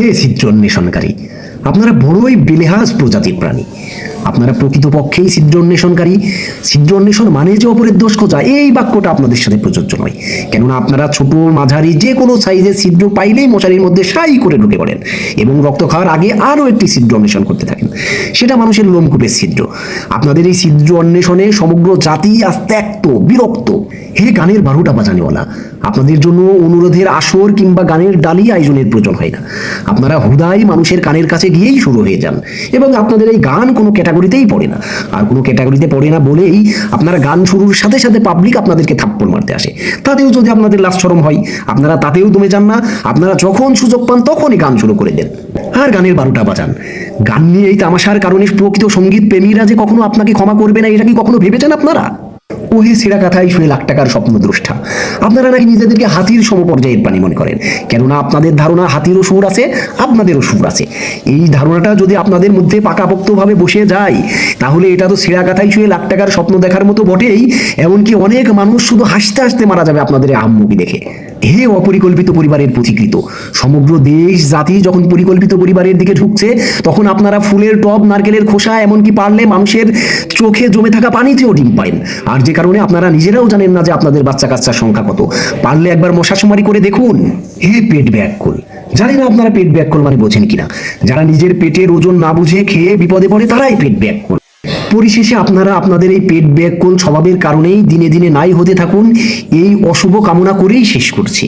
হে ছিদ্র অন্বেষণকারী আপনারা বড়ই বেলেহাস প্রজাতির প্রাণী। আপনারা প্রকৃতপক্ষেই ছিদ্র অন্বেষণকারী ছিদ্র অন্বেষণ মানে যে অপরের দোষ খোঁজা, এই বাক্যটা আপনাদের সাথে প্রযোজ্য নয়। কেননা আপনারা ছোট, মাঝারি, যে কোনো সাইজের ছিদ্র পাইলেই মশারির মধ্যে সাই করে ঢুকে পড়েন এবং রক্ত খাওয়ার আগে আরও একটি ছিদ্র অন্বেষণ করতে থাকেন। সেটা মানুষের লোমকূপের ছিদ্র। আপনাদের এই ছিদ্র অন্বেষণে সমগ্র জাতি আজ বিরক্ত। হে গানের বারোটা বাজানেওয়ালা আপনাদের জন্য অনুরোধের আসর কিংবা গানের ডালি আয়োজনের প্রয়োজন হয় না। আপনারা হুদাই মানুষের কানের কাছে গিয়েই শুরু হয়ে যান এবং আপনাদের এই গান কোনো ক্যাটাগরিতেই পড়ে না। আর কোনো ক্যাটাগরিতে পড়ে না বলেই আপনারা গান শুরুর সাথে সাথে পাবলিক আপনাদেরকে থাপ্পড় মারতে আসে। তাতেও যদি আপনাদের লাভ সরম হয়, আপনারা তাতেও দমে যান না, আপনারা যখন সুযোগ পান তখনই গান শুরু করে দেন। আর গানের বারোটা বাজান। গান নিয়ে এই তামাশার কারণে প্রকৃত সংগীত প্রেমীরা যে কখনো আপনাকে ক্ষমা করবে না, এটা কি কখনো ভেবেছেন আপনারা? ওহে সেরা কথাই শুয়ে লাখ টাকার স্বপ্ন দ্রষ্টা। আপনারা নাকি নিজেদেরকে হাতির সমপর্যায়ের প্রাণী মনে করেন? কেননা আপনাদের ধারণা হাতিরও সুর আছে, আপনাদেরও সুর আছে। এই ধারণাটা যদি আপনাদের মধ্যে পাকাপোক্তভাবে বসে যায়, তাহলে এটা তো সেরা কথাই শুয়ে লাখ টাকার স্বপ্ন দেখার মতো বটেই, এমনকি অনেক মানুষ শুধু হাসতে হাসতে মারা যাবে আপনাদের আহম্মুখী দেখে। হে অপরিকল্পিত পরিবারের পথিকৃত, সমগ্র দেশ, জাতি যখন পরিকল্পিত পরিবারের দিকে ঢুকছে, তখন আপনারা ফুলের টব, নারকেলের খোসা, এমনকি পারলে মানুষের চোখে জমে থাকা পানিতেও ডিম পাইন আর যে কারণে আপনারা নিজেরাও জানেন না যে আপনাদের বাচ্চা কাচ্চার সংখ্যা কত। পারলে একবার মশাশুমারি করে দেখুন। হে পেট ব্যাকুল। জানি না আপনারা পেট ব্যাকুল মানে বোঝেন কিনা। যারা নিজের পেটের ওজন না বুঝে খেয়ে বিপদে পড়ে, তারাই পেট ব্যাকুল। পরিশেষে আপনারা আপনাদের এই পেট ব্যাগ কোন স্বভাবের কারণেই দিনে দিনে নাই হতে থাকুন। এই অশুভ কামনা করেই শেষ করছি।